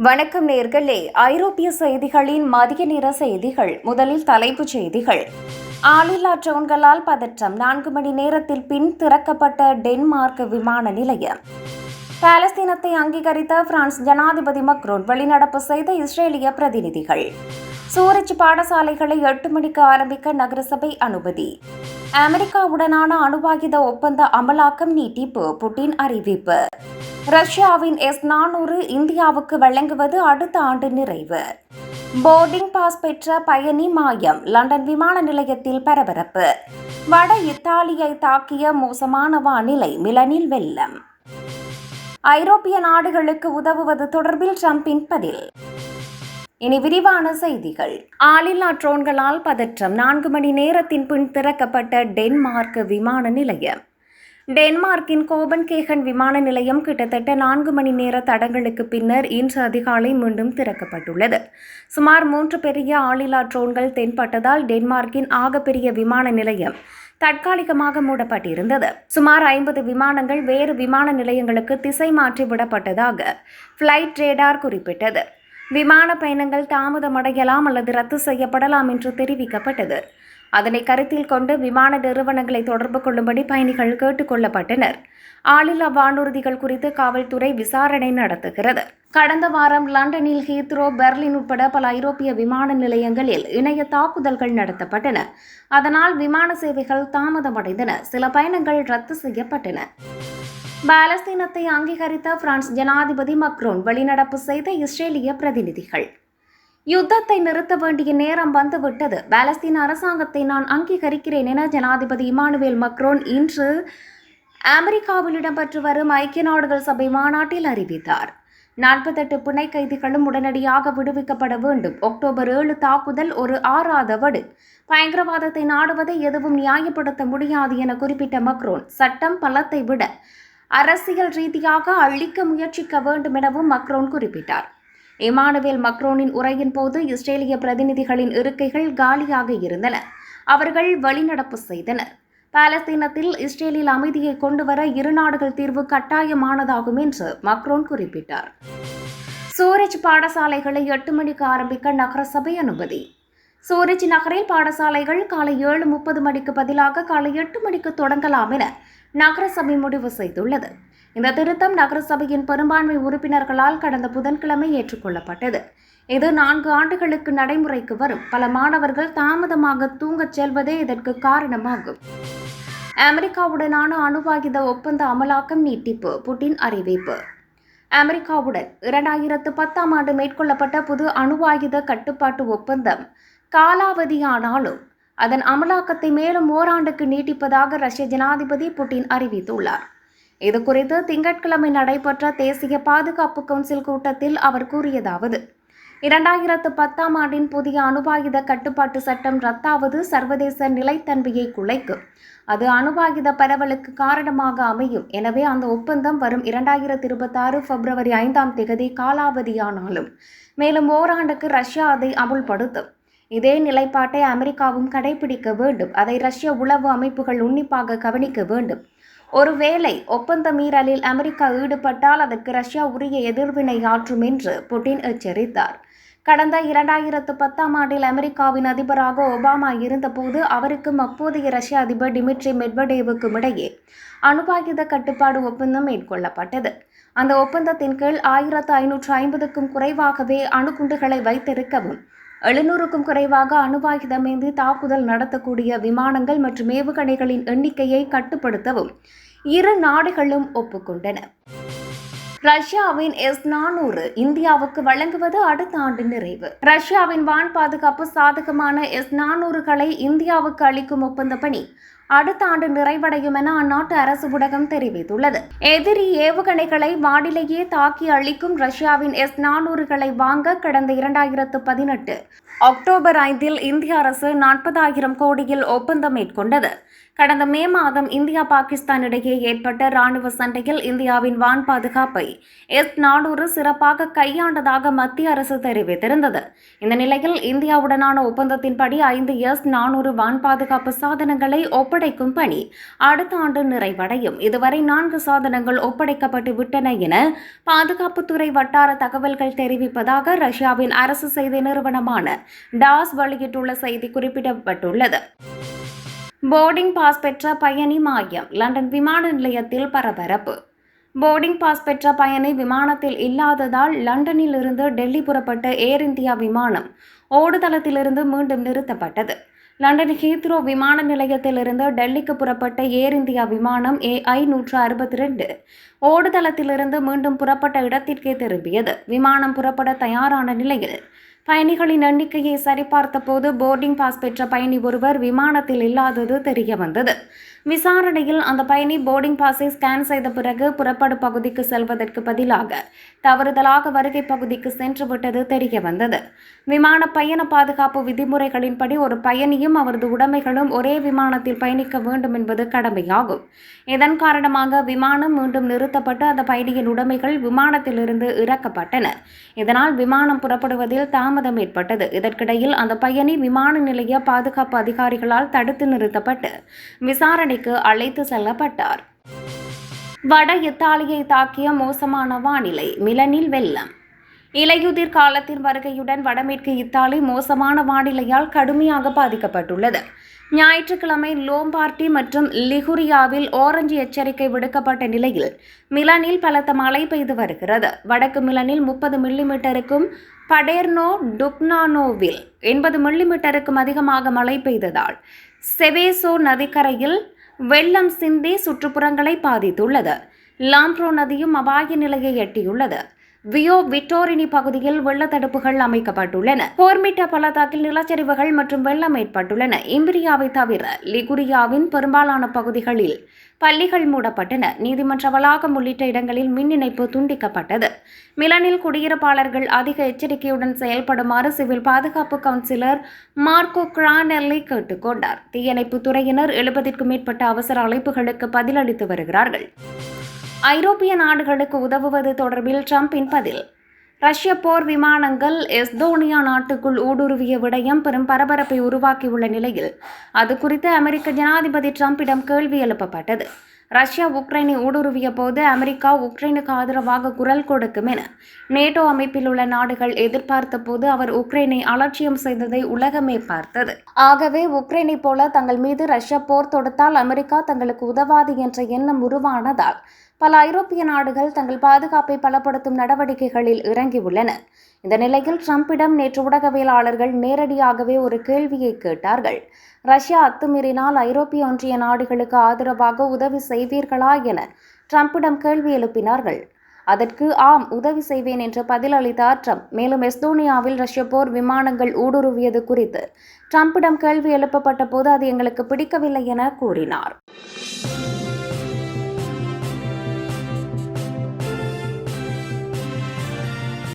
வணக்கம் நேர்களே. ஐரோப்பிய செய்திகளின் மதிய நிற செய்திகள். முதலில் தலைப்புச் செய்திகள். ஆளில்லா ட்ரோன்களால் பதற்றம். நான்கு மணி நேரத்தில் பின் திறக்கப்பட்ட டென்மார்க் விமான நிலையம். பாலஸ்தீனத்தை அங்கீகரித்த பிரான்ஸ் ஜனாதிபதி மக்ரோன் வெளிநடப்பு செய்த இஸ்ரேலிய பிரதிநிதிகள். சூரஜ் பாடசாலைகளை எட்டு மணிக்கு ஆரம்பிக்க நகரசபை அனுமதி. அமெரிக்காவுடனான அணுவாயுத ஒப்பந்த அமலாக்கம் நீட்டிப்பு. புட்டின் அறிவிப்பு. ரஷ்யாவின் எஸ் நானூறு இந்தியாவுக்கு வழங்குவது அடுத்த ஆண்டு நிறைவு. போர்டிங் பாஸ் பெற்ற பயணி மாயம் லண்டன் விமான நிலையத்தில் பரபரப்பு. வட இத்தாலியை தாக்கிய மோசமான வானிலை மிலனில் வெள்ளம். ஐரோப்பிய நாடுகளுக்கு உதவுவது தொடர்பில் ட்ரம்பின் பதில். இனி விரிவான செய்திகள். ஆளில்லா ட்ரோன்களால் பதற்றம் நான்கு மணி நேரத்தின் பின் திறக்கப்பட்ட டென்மார்க் விமான நிலையம். டென்மார்க்கின் கோபன்கேகன் விமான நிலையம் கிட்டத்தட்ட நான்கு மணி நேர தடங்களுக்கு பின்னர் இன்று அதிகாலை மீண்டும் திறக்கப்பட்டுள்ளது. சுமார் மூன்று பெரிய ஆளில்லா ட்ரோன்கள் தென்பட்டதால் டென்மார்க்கின் ஆகப்பெரிய விமான நிலையம் தற்காலிகமாக மூடப்பட்டிருந்தது. சுமார் ஐம்பது விமானங்கள் வேறு விமான நிலையங்களுக்கு திசை மாற்றி விடப்பட்டதாக ஃப்ளைட் ரேடார் குறிப்பிட்டது. விமான பயணங்கள் தாமதமடையலாம் அல்லது ரத்து செய்யப்படலாம் என்று தெரிவிக்கப்பட்டது. அதனை கருத்தில் கொண்டு விமான நிறுவனங்களை தொடர்பு கொள்ளும்படி பயணிகள் கேட்டுக் கொள்ளப்பட்டனர். ஆளில்லா வானூர்திகள் குறித்து காவல்துறை விசாரணை நடத்துகிறது. கடந்த வாரம் லண்டனில் ஹீத்ரோ பெர்லின் உட்பட பல ஐரோப்பிய விமான நிலையங்களில் இணைய தாக்குதல்கள் நடத்தப்பட்டன. அதனால் விமான சேவைகள் தாமதமடைந்தன. சில பயணங்கள் ரத்து செய்யப்பட்டன. பாலஸ்தீனத்தை அங்கீகரித்த பிரான்ஸ் ஜனாதிபதி மக்ரோன் வெளிநடப்பு செய்த இஸ்ரேலிய பிரதிநிதிகள். யுத்தத்தை நிறுத்த வேண்டிய நேரம் வந்துவிட்டது. பாலஸ்தீன அரசாங்கத்தை நான் அங்கீகரிக்கிறேன் என ஜனாதிபதி இமானுவேல் மக்ரோன் இன்று அமெரிக்காவில் இடம்பெற்று வரும் ஐக்கிய நாடுகள் சபை மாநாட்டில் அறிவித்தார். நாற்பத்தெட்டு புனை கைதிகளும் உடனடியாக விடுவிக்கப்பட வேண்டும். அக்டோபர் ஏழு தாக்குதல் ஒரு ஆறாதவடு பயங்கரவாதத்தை நாடுவதை எதுவும் நியாயப்படுத்த முடியாது என குறிப்பிட்ட மக்ரோன் சட்டம் பலத்தை விட அரசியல் ரீதியாக அழிக்க முயற்சிக்க வேண்டும் எனவும் மக்ரோன் குறிப்பிட்டார். இமானுவேல் மக்ரோனின் உரையின் போது இஸ்ரேலிய பிரதிநிதிகளின் இருக்கைகள் காலியாக இருந்தன. அவர்கள் வழிநடப்பு செய்தனர். பாலஸ்தீனத்தில் இஸ்ரேலில் அமைதியை கொண்டுவர இரு நாடுகள் தீர்வு கட்டாயமானதாகும் என்று மக்ரோன் குறிப்பிட்டார். சூரஜ் பாடசாலைகளை எட்டு மணிக்கு ஆரம்பிக்க நகரசபை அனுமதி. சூரஜ் நகரில் பாடசாலைகள் காலை ஏழு முப்பது மணிக்கு பதிலாக காலை எட்டு மணிக்கு தொடங்கலாம் என நகரசபை முடிவு செய்துள்ளது. இந்த திருத்தம் நகரசபையின் பெரும்பான்மை உறுப்பினர்களால் கடந்த புதன்கிழமை ஏற்றுக்கொள்ளப்பட்டது. இது நான்கு ஆண்டுகளுக்கு நடைமுறைக்கு வரும். பல மாணவர்கள் தாமதமாக தூங்கச் செல்வதே இதற்கு காரணமாகும். அமெரிக்காவுடனான அணுவாயுத ஒப்பந்த அமலாக்கம் நீட்டிப்பு புட்டின் அறிவிப்பு. அமெரிக்காவுடன் இரண்டாயிரத்து பத்தாம் ஆண்டு மேற்கொள்ளப்பட்ட புது அணுவாயுத கட்டுப்பாட்டு ஒப்பந்தம் காலாவதியானாலும் அதன் அமலாக்கத்தை மேலும் ஓராண்டுக்கு நீட்டிப்பதாக ரஷ்ய ஜனாதிபதி புட்டின் அறிவித்துள்ளார். இது குறித்து திங்கட்கிழமை நடைபெற்ற தேசிய பாதுகாப்பு கவுன்சில் கூட்டத்தில் அவர் கூறியதாவது இரண்டாயிரத்து பத்தாம் ஆண்டின் புதிய அணுவாயுத கட்டுப்பாட்டு சட்டம் ரத்தாவது சர்வதேச நிலைத்தன்மையை குலைக்கும் அது அணுவாயுத பரவலுக்கு காரணமாக அமையும். எனவே அந்த ஒப்பந்தம் வரும் இரண்டாயிரத்து இருபத்தாறு பிப்ரவரி ஐந்தாம் தேதி காலாவதியானாலும் மேலும் ஓராண்டுக்கு ரஷ்யா அதை அமுல்படுத்தும். இதே நிலைப்பாட்டை அமெரிக்காவும் கடைபிடிக்க வேண்டும். அதை ரஷ்ய உளவு அமைப்புகள் உன்னிப்பாக கவனிக்க வேண்டும். ஒருவேளை ஒப்பந்த மீறலில் அமெரிக்கா ஈடுபட்டால் அதற்கு ரஷ்யா உரிய எதிர்வினை ஆற்றும் என்று புட்டின் எச்சரித்தார். கடந்த இரண்டாயிரத்து பத்தாம் ஆண்டில் அமெரிக்காவின் அதிபராக ஒபாமா இருந்தபோது அவருக்கும் அப்போதைய ரஷ்ய அதிபர் டிமிட்ரி மெட்வடேவுக்கும் இடையே அணுவாயுத கட்டுப்பாடு ஒப்பந்தம் மேற்கொள்ளப்பட்டது. அந்த ஒப்பந்தத்தின் கீழ் ஆயிரத்து ஐநூற்று ஐம்பதுக்கும் குறைவாகவே அணுகுண்டுகளை வைத்திருக்கவும் எழுநூறுக்கும் குறைவாக அணுவாயுதமேந்தி தாக்குதல் நடத்தக்கூடிய விமானங்கள் மற்றும் ஏவுகணைகளின் எண்ணிக்கையை கட்டுப்படுத்தவும் இரு நாடுகளும் ஒப்புக்கொண்டன. ரஷ்யாவின் எஸ் நானூறு இந்தியாவுக்கு வழங்குவது அடுத்த ஆண்டு நிறைவு. ரஷ்யாவின் வான் பாதுகாப்பு சாதகமான எஸ் நானூறுகளை இந்தியாவுக்கு அளிக்கும் ஒப்பந்த பணி அடுத்த ஆண்டு நிறைவடையும் என அந்நாட்டு அரசு ஊடகம் தெரிவித்துள்ளது. எதிரி ஏவுகணைகளை வானிலேயே தாக்கி அளிக்கும் ரஷ்யாவின் எஸ் நானூறுகளை வாங்க கடந்த இரண்டாயிரத்து பதினெட்டு அக்டோபர் ஐந்தில் இந்திய அரசு நாற்பதாயிரம் கோடியில் ஒப்பந்தம் மேற்கொண்டது. கடந்த மே மாதம் இந்தியா பாகிஸ்தான் இடையே ஏற்பட்ட ராணுவ சண்டையில் இந்தியாவின் வான் பாதுகாப்பை எஸ் நானூறு சிறப்பாக கையாண்டதாக மத்திய அரசு தெரிவித்திருந்தது. இந்த நிலையில் இந்தியாவுடனான ஒப்பந்தத்தின்படி ஐந்து எஸ் நானூறு வான் பாதுகாப்பு சாதனங்களை ஒப்ப ஒப்படைக்கும் பணி. அடுத்த ஆண்டு நிறைவடையும். இதுவரை நான்கு சாதனங்கள் ஒப்படைக்கப்பட்டு விட்டன என பாதுகாப்புத்துறை வட்டார தகவல்கள் தெரிவிப்பதாக ரஷ்யாவின் அரசு செய்தி நிறுவனமான டாஸ் வெளியிட்டுள்ள செய்தி குறிப்பிடப்பட்டுள்ளது. போர்டிங் பாஸ் பெற்ற பயணி மாயம். லண்டன் விமான நிலையத்தில் பரபரப்பு. போர்டிங் பாஸ் பெற்ற பயணி விமானத்தில் இல்லாததால் லண்டனில் இருந்து டெல்லி புறப்பட்ட ஏர் இந்தியா விமானம் ஓடுதளத்திலிருந்து மீண்டும் நிறுத்தப்பட்டது. லண்டன் ஹீத்ரோ விமான நிலையத்திலிருந்து டெல்லிக்கு புறப்பட்ட ஏர் இந்தியா விமானம் ஏஐ நூற்று அறுபத்தி ரெண்டு ஓடுதளத்திலிருந்து மீண்டும் புறப்பட்ட இடத்திற்கே திரும்பியது. விமானம் புறப்பட தயாரான நிலையில் பயணிகளின் எண்ணிக்கையை சரிபார்த்த போது போர்டிங் பாஸ் பெற்ற பயணி ஒருவர் விமானத்தில் இல்லாதது தெரிய வந்தது விசாரணையில் அந்த பயணி போர்டிங் பாஸை ஸ்கேன் செய்த பிறகு புறப்படு பகுதிக்கு செல்வதற்கு பதிலாக தவறுதலாக வருகை பகுதிக்கு சென்று விட்டது தெரிய வந்தது விமான பயண பாதுகாப்பு விதிமுறைகளின்படி ஒரு பயணியும் அவரது உடைமைகளும் ஒரே விமானத்தில் பயணிக்க வேண்டும் என்பது கடமையாகும். இதன் காரணமாக விமானம் மீண்டும் நிறுத்தப்பட்டு அந்த பயணியின் உடைமைகள் விமானத்திலிருந்து இறக்கப்பட்டன. இதனால் விமானம் புறப்படுவதில் தாமதம் ஏற்பட்டது. இதற்கிடையில் அந்த பயணி விமான நிலைய பாதுகாப்பு அதிகாரிகளால் தடுத்து நிறுத்தப்பட்டு விசாரணை விசாரணைக்கு அழைத்து செல்லப்பட்டார். வட இத்தாலியை தாக்கிய மோசமான வானிலை மிலனில் வெள்ளம். இலையுதிர் காலத்தின் வருகையுடன் வடமேற்கு இத்தாலி மோசமான வானிலையால் கடுமையாக பாதிக்கப்பட்டுள்ளது. ஞாயிற்றுக்கிழமை லோம்பார்டி மற்றும் லிகுரியாவில் ஓரஞ்சு எச்சரிக்கை விடுக்கப்பட்ட நிலையில் மிலனில் பலத்த மழை பெய்து வருகிறது. வடக்கு மிலனில் முப்பது மில்லிமீட்டருக்கும் படேர்னோ டுக்னானோவில் எண்பது மில்லிமீட்டருக்கும் அதிகமாக மழை பெய்ததால் செவேசோ நதிக்கரையில் வெள்ளம் சிந்தி சுற்றுப்புறங்களை பாதித்துள்ளது. லாம்ப்ரோ நதியும் அபாய நிலையை எட்டியுள்ளது. வியோ விட்டோரினி பகுதியில் வெள்ள தடுப்புகள் அமைக்கப்பட்டுள்ளன. போர்மிட்ட பள்ளத்தாக்கில் நிலச்சரிவுகள் மற்றும் வெள்ளம் ஏற்பட்டுள்ளன. இம்பிரியாவை தவிர லிகுரியாவின் பெரும்பாலான பகுதிகளில் பள்ளிகள் மூடப்பட்டன. நீதிமன்ற வளாகம் உள்ளிட்ட இடங்களில் மின் இணைப்பு துண்டிக்கப்பட்டது. மிலனில் குடியிருப்பாளர்கள் அதிக எச்சரிக்கையுடன் செயல்படுமாறு சிவில் பாதுகாப்பு கவுன்சிலர் மார்க்கோ கிரானெல்லை கேட்டுக்கொண்டார் தீயணைப்பு துறையினர் எழுபதிற்கும் மேற்பட்ட அவசர அழைப்புகளுக்கு பதிலளித்து வருகிறார்கள். ஐரோப்பிய நாடுகளுக்கு உதவுவது தொடர்பில் ட்ரம்பின் பதில் ரஷ்ய போர் விமானங்கள் எஸ்தோனியா நாட்டுக்குள் ஊடுருவிய விடயம் பெரும் பரபரப்பை உருவாக்கியுள்ள நிலையில் அது குறித்து அமெரிக்க ஜனாதிபதி டிரம்பிடம் கேள்வி எழுப்பப்பட்டது. ரஷ்யா உக்ரைனை ஊடுருவிய போது அமெரிக்கா உக்ரைனுக்கு ஆதரவாக குரல் கொடுக்கும் என நேட்டோ அமைப்பில் உள்ள நாடுகள் எதிர்பார்த்த போது அவர் உக்ரைனை அலட்சியம் செய்ததை உலகமே பார்த்தது. ஆகவே உக்ரைனை போல தங்கள் மீது ரஷ்யா போர் தொடுத்தால் அமெரிக்கா தங்களுக்கு உதவாது என்ற எண்ணம் உருவானதால் பல ஐரோப்பிய நாடுகள் தங்கள் பாதுகாப்பை பலப்படுத்தும் நடவடிக்கைகளில் இறங்கியுள்ளன. இந்த நிலையில் ட்ரம்பிடம் நேற்று ஊடகவியலாளர்கள் நேரடியாகவே ஒரு கேள்வியை கேட்டார்கள். ரஷ்யா அத்துமீறினால் ஐரோப்பிய ஒன்றிய நாடுகளுக்கு ஆதரவாக உதவி செய்வீர்களா என ட்ரம்பிடம் கேள்வி எழுப்பினார்கள். அதற்கு ஆம் உதவி செய்வேன் என்று பதிலளித்தார் ட்ரம்ப். மேலும் எஸ்தோனியாவில் ரஷ்ய போர் விமானங்கள் ஊடுருவியது குறித்து ட்ரம்பிடம் கேள்வி எழுப்பப்பட்ட போது அது எங்களுக்கு பிடிக்கவில்லை என கூறினார்.